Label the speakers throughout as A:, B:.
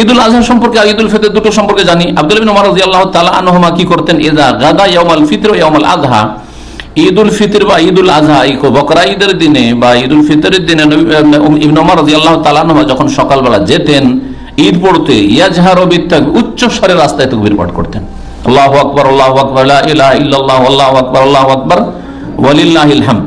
A: ঈদুল আজহা সম্পর্কে ঈদুল ফিতর দুটো সম্পর্কে জানি। আব্দুল ইবিন ওমর রাদিয়াল্লাহু তাআলা আনহুমা কি করতেন? ইদা গাদা ইয়াউমাল ফিতর ও ইয়াউমাল আযহা। ঈদুল ফিতর বা ঈদুল আজহা এই বকরা ঈদের দিনে বা ঈদুল ফিতরের দিনে ইবনে ওমর রাদিয়াল্লাহু তাআলা আনহুমা যখন সকালবেলা যেতেন, ঈদ পড়তে ইয়াজহারু বিত্তাক উচ্চ স্বরে রাস্তায় তাকবীর পাঠ করতেন। আল্লাহু আকবার আল্লাহু আকবার, লা ইলাহা ইল্লাল্লাহ, আল্লাহু আকবার আল্লাহু আকবার, ওয়ালিল্লাহিল হামদ।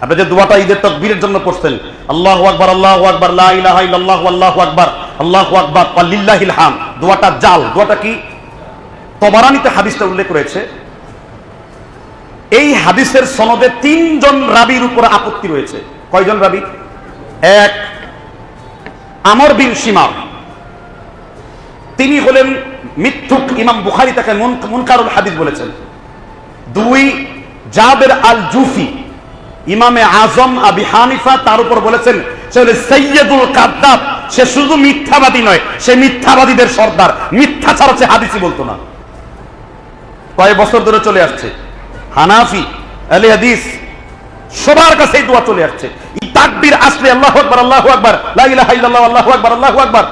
B: আপনি যে দোয়াটা ঈদের তকবীরের জন্য পড়ছেন, আল্লাহু আকবার আল্লাহু আকবার ইল্লাল্লাহু, আল্লাহু আকবার আল্লাহু আকবার, ওয়ালিল্লাহিল হাম। দোয়াটা জাল, দোয়াটা কি? তবারানিতে হাদিসটা উল্লেখ রয়েছে। এই হাদিসের সনদে তিনজন রাবির উপর আপত্তি রয়েছে। কয়জন রাবি? এক, আমর বিন সীমার তিনি হলেন মিথ্যুক ইমাম বুখারী তাকে মুন- মুনকারুল হাদিস বলেছেন। দুই, জাবের আল জুফি ইমামে আজম আবি হানিফা তার উপর বলেছেন, সে সৈয়দুল কাদ্দাব। সে শুধু মিথ্যাবাদী নয়, সে মিথ্যাবাদীদের সর্দার। মিথ্যা ছাড়া সে হাদিসই বলতো না। কয়েক বছর ধরে চলে আসছে। হানাফি আলী হাদিস সবার কাছে দোয়া চলে আসছে। আসলে আল্লাহু আকবার আল্লাহু আকবার, লা ইল্লাল্লাহ আকবার আকবার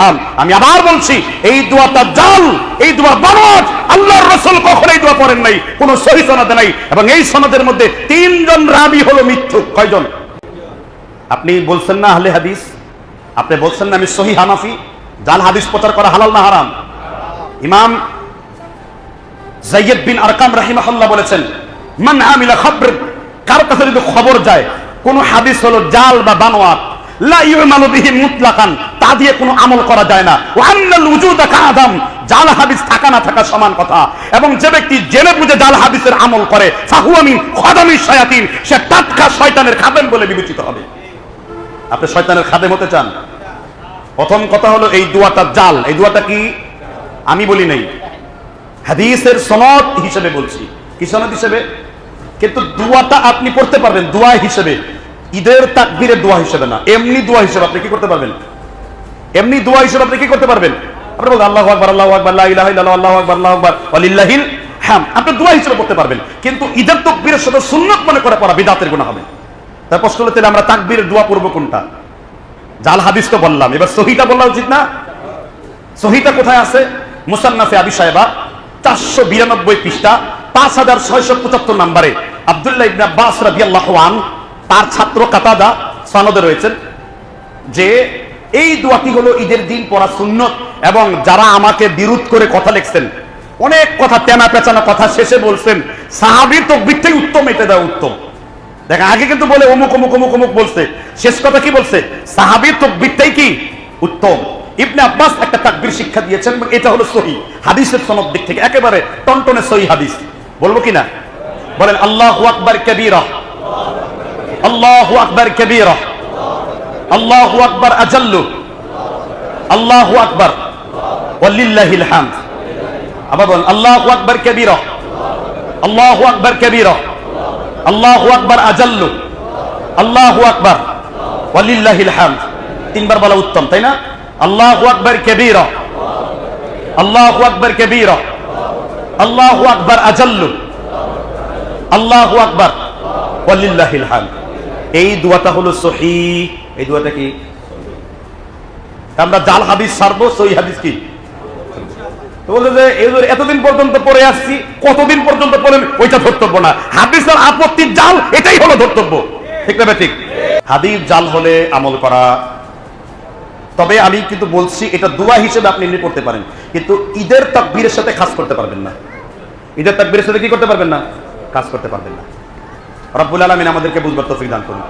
B: হাম আমি আবার বলছি, এই দোয়াটা জাল, এই দোয়া বানোয়াট। আল্লাহর রাসূল কখনো এই দোয়া করেন নাই, কোনো সহিহ সনদে নাই, এবং এই সনদের মধ্যে তিনজন রাবি হলো মিথ্যুক কয়জন? আপনি বলছেন না আহলে হাদিস? আপনি বলছেন না আমি সহি হানাফি? জাল হাদিস প্রচার করা হালাল না হারাম? ইমাম জাইয়দ বিন আরকাম রাহিমাহুল্লাহ বলেছেন, মান আমিলা খবর কারও কাছে যদি খবর যায়, কোন হাদিস হলো জাল বা বানোয়াত, লা ইউমালু বিহি মুতলাকান তা দিয়ে কোনো আমল করা যায় না। ওয়া আন্নাল উজুদা কাআদাম, জাল হাদিস থাকা না থাকা সমান কথা। এবং যে ব্যক্তি জেনে বুঝে জাল হাদিসের আমল করে, ফাহুয়া মিন শায়াতিন, সে টাটকা শয়তানের খাদেম বলে বিবেচিত হবে। আপনি শয়তানের খাদেম হতে চান? প্রথম কথা হলো এই দুয়াটা জাল। এই দুয়াটা কি? আমি বলি নাই। হাদিসের সনদ হিসেবে বলছি। কি সনদ হিসেবে? কিন্তু দোয়াটা আপনি পড়তে পারবেন, দোয়া হিসেবে। ঈদের তাকবীরের দোয়া হিসেবে না। এমনি দোয়া হিসেবে আপনি কি করতে পারবেন? এমনি দোয়া হিসেবে আপনি কি করতে পারবেন? আপনি বলবেন আল্লাহ আকবার, আল্লাহু আকবার ইল্লাল্লাহ, আল্লাহু আকবার আল্লাহু আকবার, ওয়ালিল্লাহিল হাম আপনি দোয়া হিসেবে করতে পারবেন, কিন্তু ঈদের তাকবীরের সাথে সুন্নাত মনে করে পড়া বিদআতের গুনাহ হবে। তার প্রশ্ন হলো, তাহলে আমরা তাকবীরের দোয়া পড়ব কোনটা? জাল হাদিস তো বললাম, এবার সহিটা বলা উচিত না? সহিটা কোথায় আছে? মুসান্নাফে আবি সাহেবা চারশো বিরানব্বই পৃষ্ঠা, পাঁচ হাজার ছয়শো পঁচাত্তর নম্বরে। আবদুল্লাহ ইবনে আব্বাস রাদিয়াল্লাহু আন তার ছাত্র কাতাদা সনদে রয়েছেন, যে এই দোয়াটি হলো ঈদের দিন পড়া সুন্নত এবং যারা আমাকে বিরোধ করে কথা লিখছেন, অনেক কথা তেনা পেঁচানো কথা শেষে বলছেন, সাহাবির তকবিরটাই উত্তম, এটা দেওয়া উত্তম। দেখেন, আগে কিন্তু বলে অমুক অমুক অমুক অমুক বলছে, শেষ কথা কি বলছে? সাহাবির তকবিরটাই কি? উত্তম। ইবনে আব্বাস একটা তাকবীর শিক্ষা দিয়েছেন এটা হলো সহি, হাদিসের সনদ দিক থেকে, একেবারে টনটনে সহি হাদিস। বলব কি না? বলেন, আল্লাহু আকবার কবীরা। আল্লাহু আকবার কবীরা। আল্লাহু আকবার আজাল্লু। আল্লাহু আকবার। ওয়ালিল্লাহিল হামদ। আবার বলেন, আল্লাহু আকবার কবীরা। আল্লাহু আকবার কবীরা। আল্লাহু আকবার আজাল্লু। আল্লাহু আকবার। ওয়ালিল্লাহিল হামদ। তিনবার বলা উত্তম, তাই না? আল্লাহু আকবার কবীরা। আল্লাহু আকবার কবীরা। আল্লাহু আকবার আজাল্লু। আল্লাহু আকবার। ওয়ালিল্লাহিল হামদ। এই দোয়াটা হলো সহি এই দোয়াটা কি? আমরা জাল হাদিস সারবো সহি হাদিস কি? এতদিন পর্যন্ত আসছি, কতদিন পর্যন্ত পড়েন ওইটা ধর্তব্য না। হাদিসের আপত্তির জাল, এটাই হলো ধর্তব্য। ঠিক না ঠিক হাদিস জাল হলে আমল করা। তবে আমি কিন্তু বলছি, এটা দোয়া হিসেবে আপনি এমনি করতে পারেন। কিন্তু ঈদের তাকবীরের সাথে কাজ করতে পারবেন না। ঈদের তাকবীরের সাথে কি করতে পারবেন না? কাজ করতে পারবেন না। রব্বুল আলমিন আমাদেরকে বুঝবার তৌফিক দান করুন।